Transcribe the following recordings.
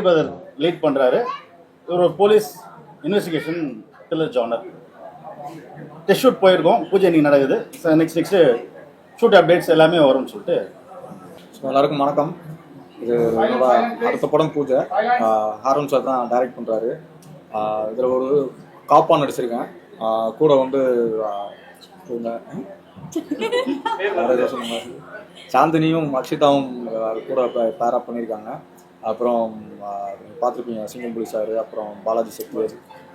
வெற்றி brother lead பண்ணுறாரு இவர் ஒரு police investigation thriller genre test shoot போயிருக்கோம். பூஜை இன்னைக்கு நடக்குது. நெக்ஸ்ட் நெக்ஸ்ட்டு ஷூட் அப்டேட்ஸ் எல்லாமே வரும்னு சொல்லிட்டு. ஸோ எல்லாருக்கும் வணக்கம். இது என்னோட அடுத்த படம் பூஜை. ஹாரன் சார் தான் டைரக்ட் பண்ணுறாரு இதில் ஒரு காப்பா நடிச்சிருக்கேன். கூட வந்து. சாந்தினியும் அக்ஷிதாவும் கூட பேரப் பண்ணியிருக்காங்க அப்புறம் பார்த்துருப்பீங்க சிங்கம்புலி சார் அப்புறம் பாலாஜி செட்டி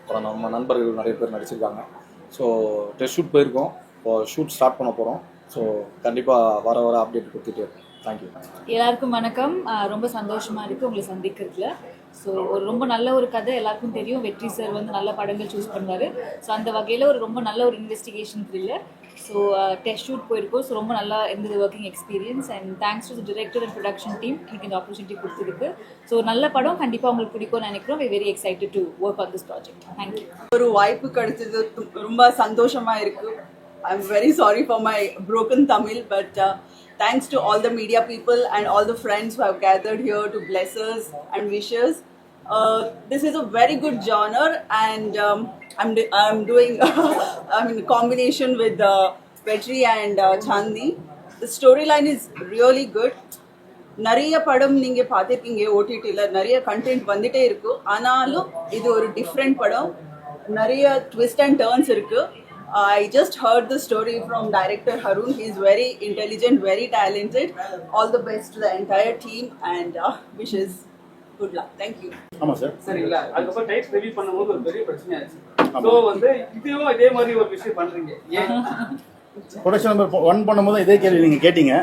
அப்புறம் நம்ம நண்பர்கள் நிறைய பேர் நடிச்சிருக்காங்க. ஸோ டெஸ்ட் ஷூட் போயிருக்கோம். இப்போ ஷூட் ஸ்டார்ட் பண்ண போகிறோம் ஸோ கண்டிப்பாக வர வர அப்டேட் கொடுத்துட்டு தேங்க்யூ எல்லாருக்கும் வணக்கம். ரொம்ப சந்தோஷமாக இருக்குது உங்களை சந்திக்கிறதுல. ஸோ ஒரு ரொம்ப நல்ல ஒரு கதை எல்லாருக்கும் தெரியும். வெற்றி சார் வந்து நல்ல படங்கள் சூஸ் பண்ணுவார். ஸோ அந்த வகையில் ஒரு ரொம்ப நல்ல ஒரு investigation thriller so test shoot போயிருக்கோம். ஸோ ரொம்ப நல்லா இருந்தது working experience and thanks to director and production team எனக்கு இந்த ஆப்பர்ச்சுனிட்டி கொடுத்துருக்கு. ஸோ நல்ல படம். கண்டிப்பாக உங்களுக்கு பிடிக்கும்னு நினைக்கிறோம். Very excited to work on this project thank you ஒரு வாய்ப்பு கிடைச்சது. ரொம்ப சந்தோஷமா இருக்கு. I am very sorry for my broken Tamil but thanks to all the media people and all the friends have gathered here to pleasures and wishes this is a very good genre and I'm I'm doing I mean combination with Vetri and Shanthi the story line is really good நிறைய படம் நீங்க பார்த்துருக்கீங்க ஓடிடியில் நிறைய content வந்துட்டே இருக்கு. ஆனாலும் இது ஒரு டிஃப்ரெண்ட் படம். நிறைய ட்விஸ்ட் அண்ட் டேர்ன்ஸ் இருக்கு. I just heard the story from director Harun he is very intelligent very talented all the best the entire team and wishes good luck thank you ஆமாம் sir சரிங்களா? அதுக்கப்புறம் types review பண்ணும்போது ஒரு பெரிய பிரச்சனை ஆச்சு so வந்து இதுவும் இதே மாதிரி ஒரு விஷயம் பண்றீங்க. ஏன்? ப்ரொடக்ஷன் நம்பர் ஒன் பண்ணும்போது இதே கேள்வி நீங்கள் கேட்டீங்க.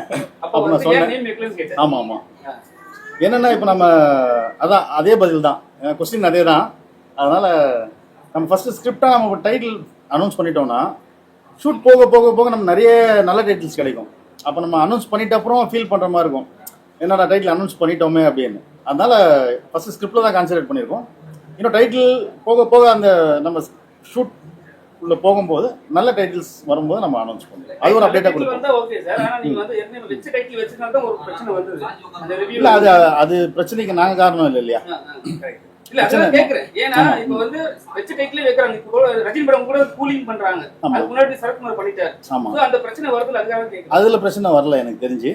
அப்போ நான் சொன்னேன் ஆமாம் ஆமாம் என்னன்னா இப்போ நம்ம அதான் அதே பதில் தான் கொஸ்டின் அதே தான் அதனால் நம்ம ஃபஸ்ட்டு ஸ்கிரிப்டாக நம்ம டைட்டில் அனௌன்ஸ் பண்ணிட்டோம்னா ஷூட் போக போக போக நம்ம நிறைய நல்ல டைட்டில்ஸ் கிடைக்கும். அப்போ நம்ம அனௌன்ஸ் பண்ணிட்ட அப்புறம் ஃபீல் பண்ணுற மாதிரி இருக்கும். என்னடா டைட்டில் அனௌன்ஸ் பண்ணிட்டோமே அப்படின்னு. அதனால் ஃபஸ்ட்டு ஸ்கிரிப்டில் தான் கான்சன்ட்ரேட் பண்ணியிருக்கோம். இன்னும் டைட்டில் போக போக அந்த நம்ம ஷூட் உள்ள போகும்போது நல்ல டைட்டில்ஸ் வரும்போது நம்ம அனௌன்ஸ் பண்ணுவோம். அது ஒரு அப்டேட்டாக கொடுப்போம். இல்லை அது அது பிரச்சனைக்கு நாங்கள் காரணம் இல்லை இல்லையா? இல்ல அதான் கேக்குறேன். ஏன்னா இப்ப வந்து வச்ச டைட்டிலே வைக்கிறாங்க. இப்போ ரஜினி படம் கூட கூலிங் பண்றாங்க. ஆமா. அதுக்கு முன்னாடி சரத்குமார் பண்ணிட்டாரு. So, அந்த பிரச்சனை வருதுல அதுக்காக அதுல பிரச்சனை வரல எனக்கு தெரிஞ்சு.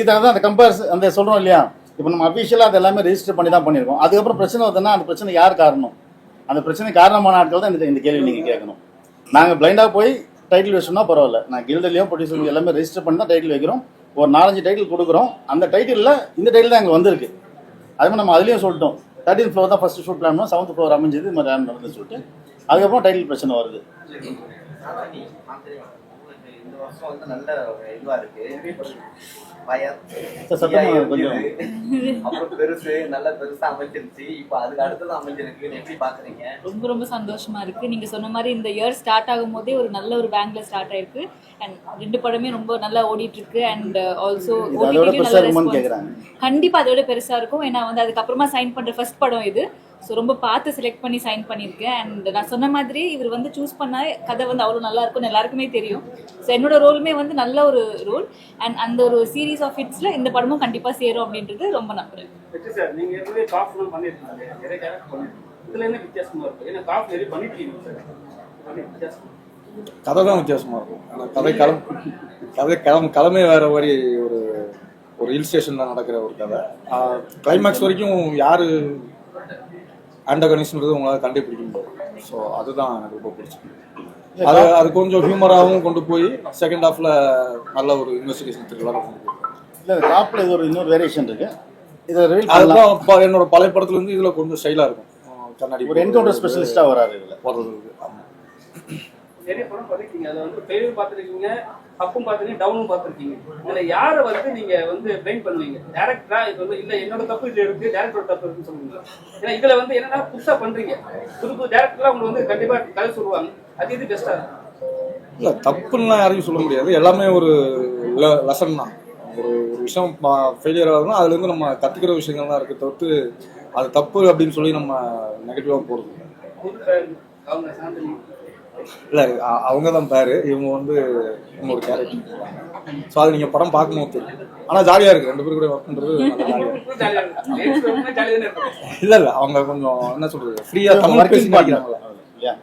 இதாக தான் அந்த கம்பேர்ஸ் அந்த சொல்றோம் இல்லையா? இப்போ நம்ம அஃபிஷியலாக அது எல்லாமே ரெஜிஸ்டர் பண்ணி தான் பண்ணியிருக்கோம். அதுக்கப்புறம் பிரச்சனை வருதுன்னா அந்த பிரச்சனை யார் காரணம்? அந்த பிரச்சனை காரணமான ஆட்கள் தான் இந்த இந்த கேள்வி நீங்கள் கேட்கணும். நாங்கள் பிளைண்டாக போய் டைட்டில் வச்சோம்னா பரவாயில்ல. நான் கில்டர்லையும் ப்ரொடியூசர் எல்லாமே ரெஜிஸ்டர் பண்ணி தான் டைட்டில் வைக்கிறோம். ஒரு நாலஞ்சு டைட்டில் கொடுக்குறோம். அந்த டைட்டிலில் இந்த டைட்டில் தான் எங்களுக்கு வந்திருக்கு. அதே மாதிரி நம்ம அதுலேயும் சொல்லிட்டோம். தேர்ட்டின் ஃப்ளோர் தான் ஃபஸ்ட்டு ஷூட் பிளான் பண்ணோம். செவன்த் ஃப்ளோர் அமைஞ்சது இது மாதிரி நடந்து சொல்லிட்டு அதுக்கப்புறம் டைட்டில் பிரச்சனை வருது. இந்த வருஷம் வந்து நல்ல ஒரு இதுவா இருக்கு. பயம். சார், சத்தமா கொஞ்சம். அப்புறம் பெருசு நல்ல பெருசா அமைஞ்சிருச்சு இப்போ அதுக்கு அடுத்தது அமைஞ்சிருக்கு எப்படி பாக்குறீங்க? ரொம்ப ரொம்ப சந்தோஷமா இருக்கு. நீங்க சொன்ன மாதிரி இந்த இயர் ஸ்டார்ட் ஆகும் போதே ஒரு நல்ல ஒரு பேங்க்ல ஸ்டார்ட் ஆயிருக்கு. அண்ட் ரெண்டு படமே ரொம்ப நல்லா ஓடிட்டு இருக்கு அண்ட் ஆல்சோ. கண்டிப்பா அதோட பெருசா இருக்கும். ஏன்னா வந்து அதுக்கப்புறமா சைன் பண்ற ஃபர்ஸ்ட் படம் இது. ஸோ ரொம்ப பார்த்து செலக்ட் பண்ணி சைன் பண்ணியிருக்கேன். அண்ட் நான் சொன்ன மாதிரி இவர் வந்து சூஸ் பண்ண கதை வந்து அவ்வளோ நல்லா இருக்கும்னு எல்லாருக்குமே தெரியும். ஸோ என்னோட ரோலுமே வந்து நல்ல ஒரு ரோல் அண்ட் அந்த ஒரு சீரீஸ் ஆஃப் ஹிட்ஸில் இந்த படமும் கண்டிப்பாக சேரும் அப்படின்றது ரொம்ப நம்புறேன். கதை தான் வித்தியாசமா இருக்கும். ஆனா கதை களம் கதை களம் களமே வேற மாதிரி ஒரு ஒரு ஹில் ஸ்டேஷன்ல நடக்கிற ஒரு கதை. கிளைமேக்ஸ் வரைக்கும் யாரு ஆண்டகனிஸ்ன்றது உங்களால கண்டுபிடிக்க முடியாது. ஸோ அதுதான் எனக்கு ரொம்ப பிடிச்சது அது அது கொஞ்சம் ஹியூமராகவும் கொண்டு போய் செகண்ட் ஹாஃப்ல நல்ல ஒரு இன்வெஸ்டிகேஷன் த்ரில்லராக கொண்டு போய் இல்லை காப்பில் இது ஒரு இன்னொரு வேரியேஷன் இருக்கு. இதை அதுதான் என்னோட பழைய படத்துல இருந்து இதுல கொஞ்சம் ஸ்டைலா இருக்கும். கண்ணாடி ஒரு என்கவுண்டர் ஸ்பெஷலிஸ்டாக வராரு இதில். வர்றது ஆமா. நிறைய படம் பண்ணிருக்கீங்க அதை வந்து ஃபெயிலும் பார்த்துருக்கீங்க அப்பும் பார்த்துருக்கீங்க டவுனும் பார்த்துருக்கீங்க. இதுல யாரை வந்து நீங்க வந்து பிளைம் பண்ணுவீங்க? டேரக்டரா இது வந்து இல்ல என்னோட தப்பு இது இருக்கு டேரக்டரோட தப்பு இருக்குன்னு சொல்லுவீங்க. ஏன்னா இதுல வந்து என்னன்னா புதுசா பண்றீங்க. புது புது டேரக்டர்லாம் உங்களுக்கு வந்து கண்டிப்பா கதை சொல்லுவாங்க. அது இது பெஸ்டா இல்ல தப்புன்னு யாரையும் சொல்ல முடியாது. எல்லாமே ஒரு லெசன் தான். ஒரு ஒரு விஷயம் ஃபெயிலியர் ஆகுதுன்னா அதுல இருந்து நம்ம கத்துக்கிற விஷயங்கள் தான் இருக்கு தவிர்த்து அது தப்பு அப்படின்னு சொல்லி நம்ம நெகட்டிவா போறது இல்ல. அவங்க தான் பேரு. இவங்க வந்து இன்னொரு கேரக்டர் ஸோ அது நீங்கள் படம் பார்க்கும்போது தெரியும் ஆனால் ஜாலியாக இருக்கு. ரெண்டு பேரும் கூட ஒர்க் பண்ணுறது ஜாலியா ஜாலியா இல்லை இல்லை. அவங்க கொஞ்சம் என்ன சொல்றது ஃப்ரீயாக தமிழ் பேசி மாட்டிக்கிறாங்களா இல்லையா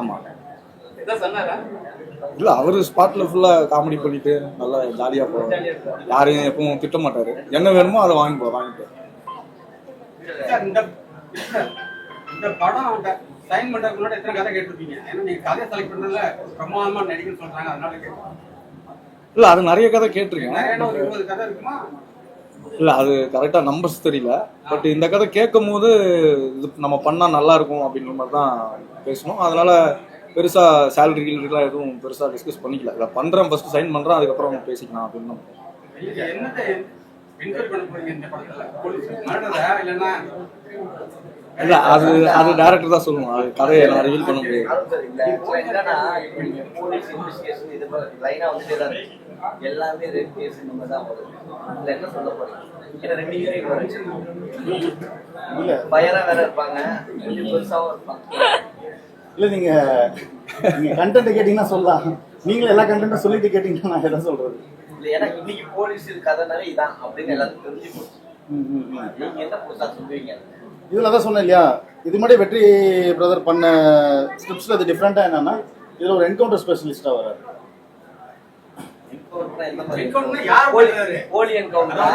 ஆமாம் இல்லை அவர் ஸ்பாட்டில் ஃபுல்லாக காமெடி பண்ணிட்டு நல்லா ஜாலியாக போவார். யாரையும் எப்பவும் திட்ட மாட்டார். என்ன வேணுமோ அதை வாங்கி போ வாங்கிட்டு இந்த சார், இந்த படம் சைன் பண்றதுக்கு முன்னாடி எத்தனை கதை கேட்டிருப்பீங்க? ஏன்னா நீங்க கதையை செலக்ட் பண்றதுல பிரமாதமா நடிகன்னு சொல்றாங்க அதனால கேட்கலாம் இல்லை அது நிறைய கதை கேட்டிருக்கேன். இல்லை அது கரெக்டாக நம்பர்ஸ் தெரியல. பட் இந்த கதை கேட்கும் போது இது நம்ம பண்ணால் நல்லா இருக்கும் அப்படின்ற மாதிரி தான் பேசணும். அதனால பெருசாக சேலரி கீழலாம் எதுவும் பெருசாக டிஸ்கஸ் பண்ணிக்கல. இதை பண்ணுறேன் ஃபர்ஸ்ட் சைன் பண்ணுறேன் அதுக்கப்புறம் பேசிக்கலாம் அப்படின்னு இல்லை அது அது டேரக்டர் தான் சொல்லணும் அது கதையை நான் ரிவீல் பண்ண முடியாது. எல்லாமே ரேப் கேஸ் இந்த மாதிரி தான் இதுல என்ன சொல்ல போறீங்க ஏன்னா ரெண்டு வேற இருப்பாங்க பெருசாவும் இருப்பாங்க இல்ல நீங்க நீங்க கண்டென்ட் கேட்டீங்கன்னா சொல்லலாம். நீங்களும் எல்லா கண்டென்ட்டும் சொல்லிட்டு கேட்டீங்கன்னா நான் எதை சொல்றது? இல்ல ஏன்னா இன்னைக்கு போலீஸ் கதைனாலே இதான் அப்படின்னு எல்லாத்துக்கும் தெரிஞ்சு போச்சு ம், ம், ம். நீங்க என்ன புதுசா சொல்லுவீங்க? இதுல தான் சொன்னேன் இல்லையா? இது மாதிரி வெற்றி பிரதர் பண்ண ஸ்கிரிப்ட்ஸ்ல அது டிஃப்ரெண்டா என்னன்னா இதுல ஒரு என்கவுண்டர் ஸ்பெஷலிஸ்டா வராரு என்கவுண்டரா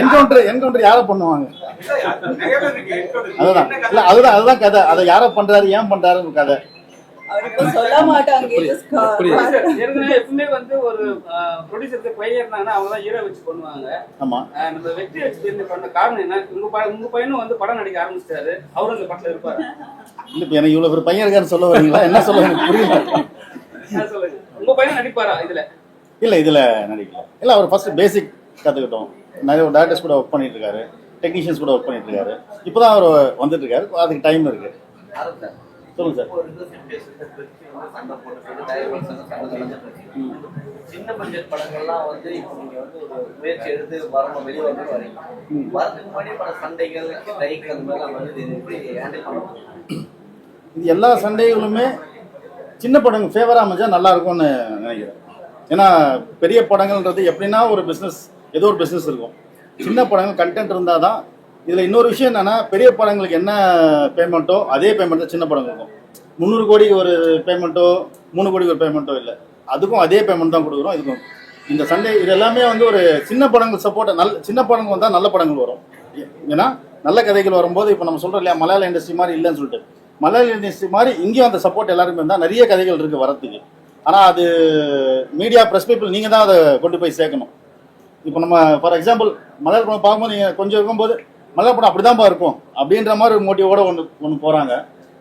என்கவுண்டர் என்கவுண்டர் யாரை பண்ணுவாங்க. அதுதான். இல்ல? அதுதான் அதுதான் கதை. அதை யாரை பண்றாரு ஏன் பண்றாருன்னு கதை. அவருக்கு சொல்ல மாட்டாங்க. எப்பவுமே வந்து ஒரு ப்ரொடியூசருக்கு பையன் இருந்தாங்கன்னா அவங்க தான் ஹீரோ வச்சு பண்ணுவாங்க. ஆமா. நம்ம வெற்றி வச்சு தெரிஞ்ச பண்ண காரணம் என்ன? உங்க உங்க பையனும் வந்து படம் நடிக்க ஆரம்பிச்சிட்டாரு. அவரும் இந்த படத்துல இருப்பாரு. இல்ல இப்ப எனக்கு இவ்வளவு பேர் பையன் இருக்காருன்னு சொல்ல வரீங்களா? என்ன சொல்ல புரியல. சொல்லுங்க. உங்க பையன் நடிப்பாரா இதுல? இல்ல இதுல நடிக்கல. இல்ல அவர் ஃபர்ஸ்ட் பேசிக் கத்துக்கிட்டோம். நிறைய டேரக்டர்ஸ் கூட ஒர்க் பண்ணிட்டு இருக்காரு. டெக்னீஷியன்ஸ் கூட ஒர்க் பண்ணிட்டு இருக்காரு. இப்பதான் அவர் வந்துட்டு இருக்காரு. அதுக்கு டைம் இருக்கு. சொல்லுங்க சார். இது situation வச்சு வந்து சண்டை போட்டு டைரக்டர் சண்டை சண்டை நடந்துட்டு இருக்கு. சின்ன பட்ஜெட் படங்கள்லாம் வந்து இப்போ நீங்க வந்து ஒரு முயற்சி எடுத்து வரணும் வெளியே வந்து வரீங்க. வரதுக்கு முன்னாடி பல சண்டைகள் லைக் அந்த மாதிரிலாம் வந்து இது எப்படி ஹேண்டில் பண்ணுவோம் இது எல்லா சண்டைகளுமே சின்ன படங்கள் ஃபேவரா அமைஞ்சா நல்லா இருக்கும்னு நினைக்கிறேன். ஏன்னா பெரிய படங்கள்ன்றது எப்படின்னா ஒரு பிஸ்னஸ் ஏதோ ஒரு பிஸ்னஸ் இருக்கும். சின்ன படங்கள் கண்டென்ட் இருந்தால் தான் இதில் இன்னொரு விஷயம் என்னன்னா பெரிய படங்களுக்கு என்ன பேமெண்ட்டோ அதே பேமெண்ட் தான் சின்ன படங்களுக்கும் முந்நூறு கோடிக்கு ஒரு பேமெண்ட்டோ மூணு கோடிக்கு ஒரு பேமெண்ட்டோ இல்லை. அதுக்கும் அதே பேமெண்ட் தான் கொடுக்குறோம். இதுக்கும் இந்த சண்டே இது எல்லாமே வந்து ஒரு சின்ன படங்கள் சப்போர்ட் நல்ல சின்ன படங்கள் வந்தால் நல்ல படங்கள் வரும். ஏன்னா நல்ல கதைகள் வரும்போது இப்போ நம்ம சொல்கிறோம் இல்லையா மலையாள இண்டஸ்ட்ரி மாதிரி இல்லைன்னு சொல்லிட்டு. மலையாள இண்டஸ்ட்ரி மாதிரி இங்கேயும் அந்த சப்போர்ட் எல்லாருமே இருந்தால் நிறைய கதைகள் இருக்குது வரத்துக்கு. ஆனால் அது மீடியா ப்ரெஸ் பீப்புள் நீங்கள் தான் அதை கொண்டு போய் சேர்க்கணும். இப்போ நம்ம ஃபார் எக்ஸாம்பிள் மலையாள படம் பார்க்கும்போது நீங்கள் கொஞ்சம் இருக்கும்போது மலையாள படம் அப்படிதான்ப்பா இருக்கும். அப்படின்ற மாதிரி ஒரு மோட்டிவோட ஒன்று ஒன்று போகிறாங்க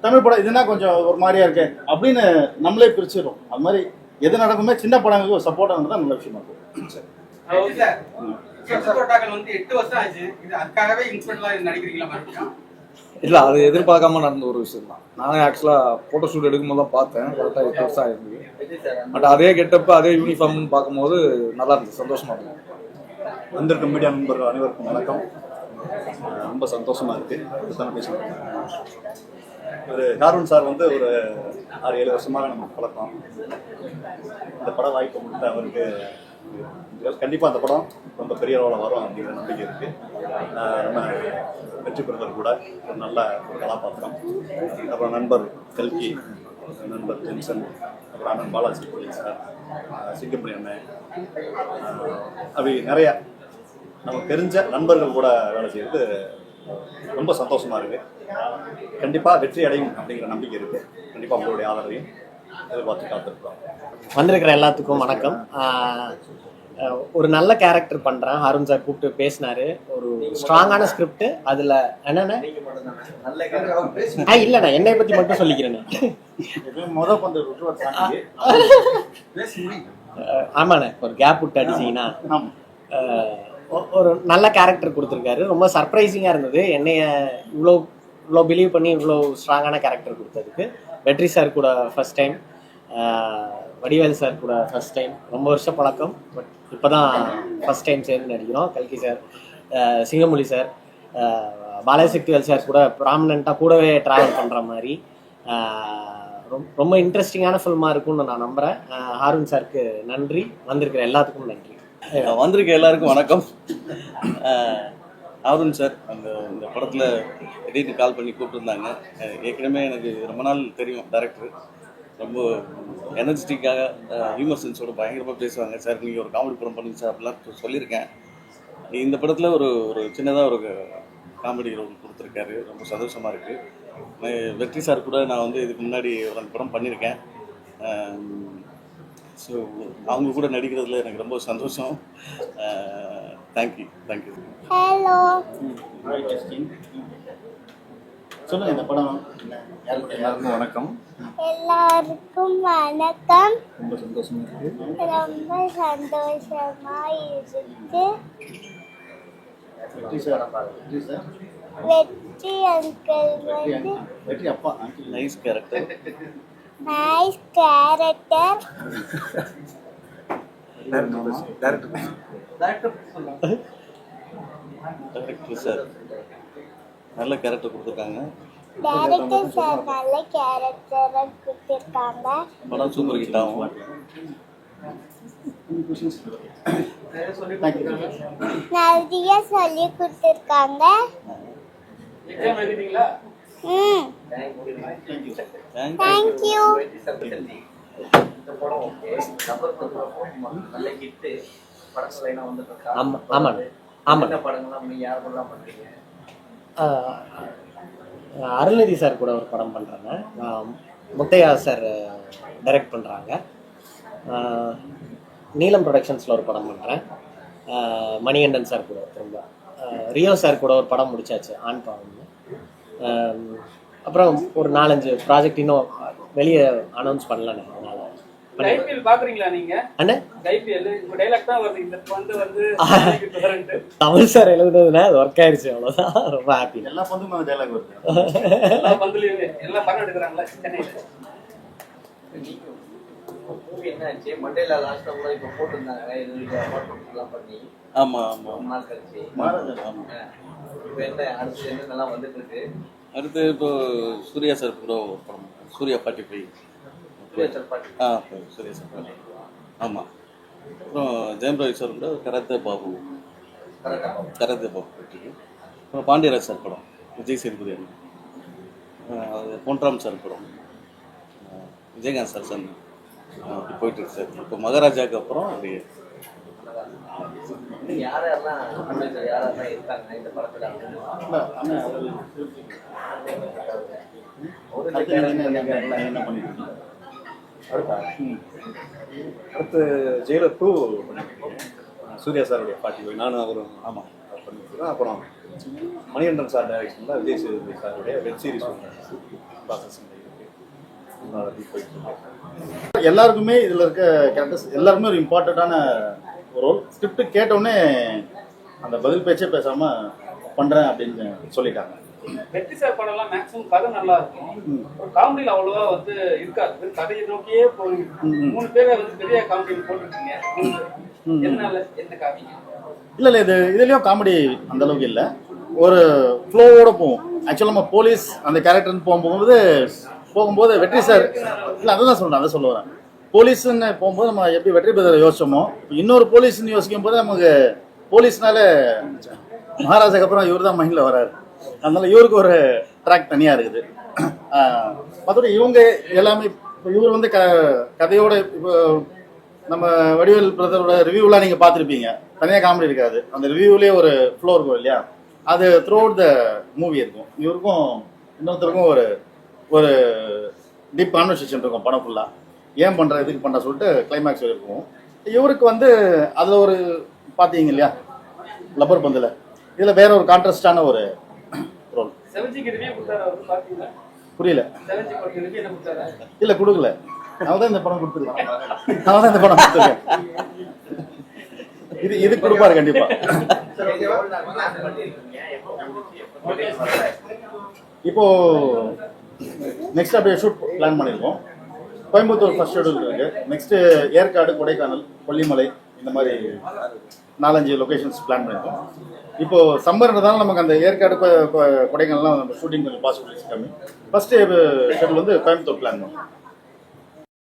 தமிழ் படம் இதுனா கொஞ்சம் ஒரு மாதிரியா இருக்கு. அப்படின்னு நம்மளே பிரிச்சிடும் அது மாதிரி எது நடக்குமே சின்ன படங்களுக்கு ஒரு சப்போர்ட் தான் நல்ல விஷயமா இருக்கும். சரி. சார். சொத்து தோட்டாக்கள் வந்து எட்டு வருஷம் ஆச்சு. இது அதுக்காகவே இன்ஸ்பெக்டர்லாம் நடிக்கிறீங்களா மறுபடியும்? இல்லை அது எதிர்பார்க்காம நடந்த ஒரு விஷயம் தான். நானே ஆக்சுவலாக ஃபோட்டோ ஷூட் எடுக்கும்போது தான் பார்த்தேன். கரெக்டாக எட்டு வருஷம் ஆயிருந்தது பட் அதே கெட்டப்பு அதே யூனிஃபார்ம்னு பார்க்கும்போது நல்லா இருந்துச்சு. சந்தோஷமா இருந்தது. வந்திருக்கும் மீடியா நண்பர்கள் அனைவருக்கும் வணக்கம். ரொம்ப சந்தோஷமா இருக்கு. தான் பேசணும் ஒரு ஹாரூன் சார் வந்து ஒரு ஆறு ஏழு வருஷமாக நம்ம பழக்கம். இந்த படம் வாய்ப்பு கொடுத்த அவருக்கு கண்டிப்பாக அந்த படம் ரொம்ப பெரிய அளவில் வரும் அப்படிங்கிற நம்பிக்கை இருக்குது நம்ம வெற்றி பெறுவர் கூட ஒரு நல்ல ஒரு கதாபாத்திரம். அப்புறம் நண்பர் கல்கி நண்பர் ஜென்சன் அப்புறம் அண்ணன் பாலாஜி போலீஸ் சார் அஹ் அண்ணன் அப்படி நிறையா நமக்கு தெரிஞ்ச நண்பர்கள் கூட வேலை செய்யறது ரொம்ப சந்தோஷமா இருக்கு. கண்டிப்பா வெற்றி அடையும் அப்படிங்கிற நம்பிக்கை இருக்கு. கண்டிப்பா உங்களுடைய ஆதரவையும் எதிர்பார்த்து காத்திருக்கோம் வந்திருக்கிற எல்லாத்துக்கும் வணக்கம். ஒரு நல்ல கேரக்டர் பண்றேன். அருண் சார் கூப்பிட்டு பேசினாரு. ஒரு ஸ்ட்ராங்கான ஸ்கிரிப்ட் அதுல என்னென்ன? ஆ இல்லண்ணா என்னை பத்தி மட்டும் அஹ் ஆமாண்ணே ஒரு கேப் விட்டு அடிச்சீங்கன்னா. ஒரு நல்ல கேரக்டர் கொடுத்துருக்காரு. ரொம்ப சர்ப்ரைசிங்காக இருந்தது. என்னைய இவ்வளோ இவ்வளோ பிலீவ் பண்ணி இவ்வளோ ஸ்ட்ராங்கான கேரக்டர் கொடுத்ததுக்கு. வெற்றி சார் கூட ஃபர்ஸ்ட் டைம் வடிவேல் சார் கூட ஃபர்ஸ்ட் டைம் ரொம்ப வருஷம் பழக்கம். பட் இப்போ தான் ஃபர்ஸ்ட் டைம் சேர்ந்து நடிக்கிறோம். கல்கி sir Singamozhi sir Balasakthivel sir கூட ப்ராமினண்ட்டாக கூடவே ட்ராவல் பண்ணுற மாதிரி. ரொம்ப இன்ட்ரெஸ்டிங்கான ஃபில்மாக இருக்கும்னு நான் நம்புகிறேன் ஹாரூன் சாருக்கு நன்றி. வந்திருக்கிற எல்லாத்துக்கும் நன்றி. வந்திருக்க எல்லாருக்கும் வணக்கம். அருண் சார் அந்த இந்த படத்தில் திடீர்னு கால் பண்ணி கூப்பிட்டுருந்தாங்க. ஏற்கனவே எனக்கு ரொம்ப நாள் தெரியும் டேரக்டர் ரொம்ப எனர்ஜெட்டிக்காக ஹியூமர் சென்ஸோட பயங்கரமாக பேசுவாங்க. சார் நீங்கள் ஒரு காமெடி படம் பண்ணுங்க சார் அப்படிலாம் சொல்லியிருக்கேன். இந்த படத்தில் ஒரு ஒரு சின்னதாக ஒரு காமெடி ரோல் கொடுத்துருக்காரு. ரொம்ப சந்தோஷமாக இருக்குது வெற்றி சார் கூட நான் வந்து இதுக்கு முன்னாடி ஒரு படம் பண்ணியிருக்கேன். ஸோ அவங்க கூட நடிக்கிறதுல எனக்கு ரொம்ப சந்தோஷம். தேங்க்யூ தேங்க்யூ ஹலோ சொல்லுங்க இந்த படம்? எல்லாருக்கும் வணக்கம். எல்லாருக்கும் வணக்கம். ரொம்ப சந்தோஷமா இருக்கு. ரொம்ப சந்தோஷமா இருக்கு. வெற்றி சார் வெற்றி சார். வெற்றி அங்கிள் வெற்றி வந்து uncle. வெற்றி அப்பா. Nice character nice character director director sir நல்ல கேரக்டர் கொடுத்துருக்காங்க. டேரக்டர் சார் நல்ல கேரக்டரை கொடுத்துருக்காங்க. படம் சூப்பர் ஹிட் ஆகும். நிறைய சொல்லி கொடுத்துருக்காங்க. தேங்க்யூ தேங்க்யூ இந்த படம் ஓகே நம்பர் நல்ல ஹிட்டு படத்துல என்ன வந்துட்டு இருக்கா ஆமா. ஆமாண்ணே ஆமாண்ணே என்ன படங்கள்லாம் நீங்க யார் படம் பண்றீங்க? ஆஹ் அருள்நிதி சார் கூட ஒரு படம் பண்ணுறாங்க முத்தையா சார் டைரக்ட் பண்ணுறாங்க நீலம் ப்ரொடக்ஷன்ஸில் ஒரு படம் பண்ணுறேன் மணிகண்டன் சார் கூட திரும்ப. ரியோ சார் கூட ஒரு படம் முடிச்சாச்சு ஆண் பாவம்னு. அப்புறம் ஒரு நாலஞ்சு ப்ராஜெக்ட் இன்னும் வெளியே அனௌன்ஸ் பண்ணலண்ணே அதனால் பண்ணி ஐபிஎல் பாக்குறீங்களா நீங்க? அண்ணே? ஐபிஎல் உங்க டைலாக் தான் வருது இந்த வந்து வந்து வரேன்ட்டு. தமிழ் சார் எழுதுனதுனா அது ஒர்க் ஆயிருச்சு அவ்வளோதான் ரொம்ப ஹாப்பி எல்லா அந்த டைலாக் வருது. எல்லா பந்துலயுமே எல்லாம் படம் எடுக்கிறாங்களா சென்னையில. மூவி என்ன ஆச்சு மண்டேல லாஸ்ட்ல கூட இப்ப போட்டிருந்தாங்க. இது பண்ணி. ஆமாம் ஆமாம் ரொம்ப நாள் கழிச்சு. இப்ப என்ன அடுத்து என்னென்னலாம் வந்துட்டு இருக்கு அடுத்து இப்போ சூர்யா சார் கூட ஒரு படம் Suriya forty five Suriya sir பாட்டு. ஆ சூர்யா சார் ஃபார்ட்டி ஆமாம் அப்புறம் ஜெயம் ரவி சார் கூட கராத்தே பாபு. கராத்தே பாபு. போயிட்டுருக்கு அப்புறம் பாண்டியராஜ் சார் படம். விஜய் சேதுபதி அது பொன்ராம் சார் படம். விஜயகாந்த் சார் ஆ, அப்படி போயிட்டு இருக்கு சார். இப்போ மகாராஜாவுக்கு அப்புறம் அடுத்து என்ன- பண்ணிட்டு? அடுத்து? ஜெயிலர் டூ சூர்யா சாருடைய பாட்டி நானும் அவரும் ஆமாம் பண்ணிருக்கோம் அப்புறம் மணிகண்டன் சார் டைரக்ஷனில் விஜய் சேதுபதி சாருடைய வெப் சீரிஸ் ஒன்று போயிட்டு எல்லாருக்குமே இதுல இருக்க கேரக்டர்ஸ் எல்லாருமே ஒரு இம்பார்ட்டண்ட்டான ஒரு ரோல் ஸ்கிரிப்ட் கேட்டோடனே அந்த பதில் பேச்சே பேசாம பண்றேன் அப்படின்னு சொல்லிட்டாங்க. வெற்றி சார் படம் எல்லாம் மேக்ஸிமம் கதை நல்லா இருக்கும். ஒரு காமெடியில் அவ்வளவா வந்து இருக்காது. கதையை நோக்கியே போய் மூணு பேரை வந்து பெரிய காமெடி போட்டுருக்கீங்க. எதனால எந்த காமெடி இல்ல இல்ல இது இதுலயும் காமெடி அந்த அளவுக்கு இல்ல. ஒரு ஃப்ளோவோட போகும். ஆக்சுவலாக நம்ம போலீஸ் அந்த கேரக்டர்னு போகும்போது போகும்போது வெற்றி சார் இல்லை அதுதான் சொல்கிறேன் அதை சொல்ல வரேன். போலீஸ்ன்னு போகும்போது நம்ம எப்படி வெற்றி பெற யோசிச்சோமோ இன்னொரு போலீஸ்னு யோசிக்கும் போது நமக்கு போலீஸ்னால மகாராஜாக்கு அப்புறம் இவர் தான் மைண்டில் வராரு. அதனால இவருக்கு ஒரு ட்ராக் தனியாக இருக்குது. மற்றபடி இவங்க எல்லாமே இப்போ இவர் வந்து க கதையோட இப்போ நம்ம வடிவேல் பிரதரோட ரிவ்யூலாம் நீங்கள் பார்த்துருப்பீங்க. தனியாக காமெடி இருக்காது. அந்த ரிவ்யூலேயே ஒரு ஃப்ளோ இருக்கும் இல்லையா? அது த்ரூ அவுட் த மூவி இருக்கும். இவருக்கும் இன்னொருத்தருக்கும் ஒரு ஒரு டீப் கான்வர்சேஷன் இருக்கும் படம் ஃபுல்லாக ஏன் பண்ணுற இதுக்கு பண்ணுற சொல்லிட்டு கிளைமேக்ஸ் இருக்கும். இவருக்கு வந்து அதில் ஒரு பார்த்தீங்க இல்லையா? லப்பர் பந்தில். இதில் வேற ஒரு கான்ட்ராஸ்டான ஒரு ரோல் புரியல. இல்ல கொடுக்கல. அவன் தான் இந்த படம் கொடுத்துருக்கான். அவன் தான் இந்த படம் கொடுத்துருக்கேன். இது இது கொடுப்பாரு கண்டிப்பா. இப்போ நெக்ஸ்ட் அப்படியே ஷூட் பிளான் பண்ணியிருக்கோம் கோயம்புத்தூர் ஃபர்ஸ்ட் ஷெடியூல் இருக்கு. நெக்ஸ்ட் ஏற்காடு கொடைக்கானல் கொல்லிமலை இந்த மாதிரி நாலஞ்சு லொக்கேஷன்ஸ் பிளான் பண்ணியிருக்கோம் இப்போ சம்மர்ன்றதால நமக்கு அந்த ஏற்காடு கொ- கொடைக்கானல்லாம் நம்ம ஷூட்டிங் கொஞ்சம் பாசிபிலிட்டிஸ் கம்மி. ஃபர்ஸ்ட் ஷெடியூல் வந்து கோயம்புத்தூர் பிளான் பண்ணோம்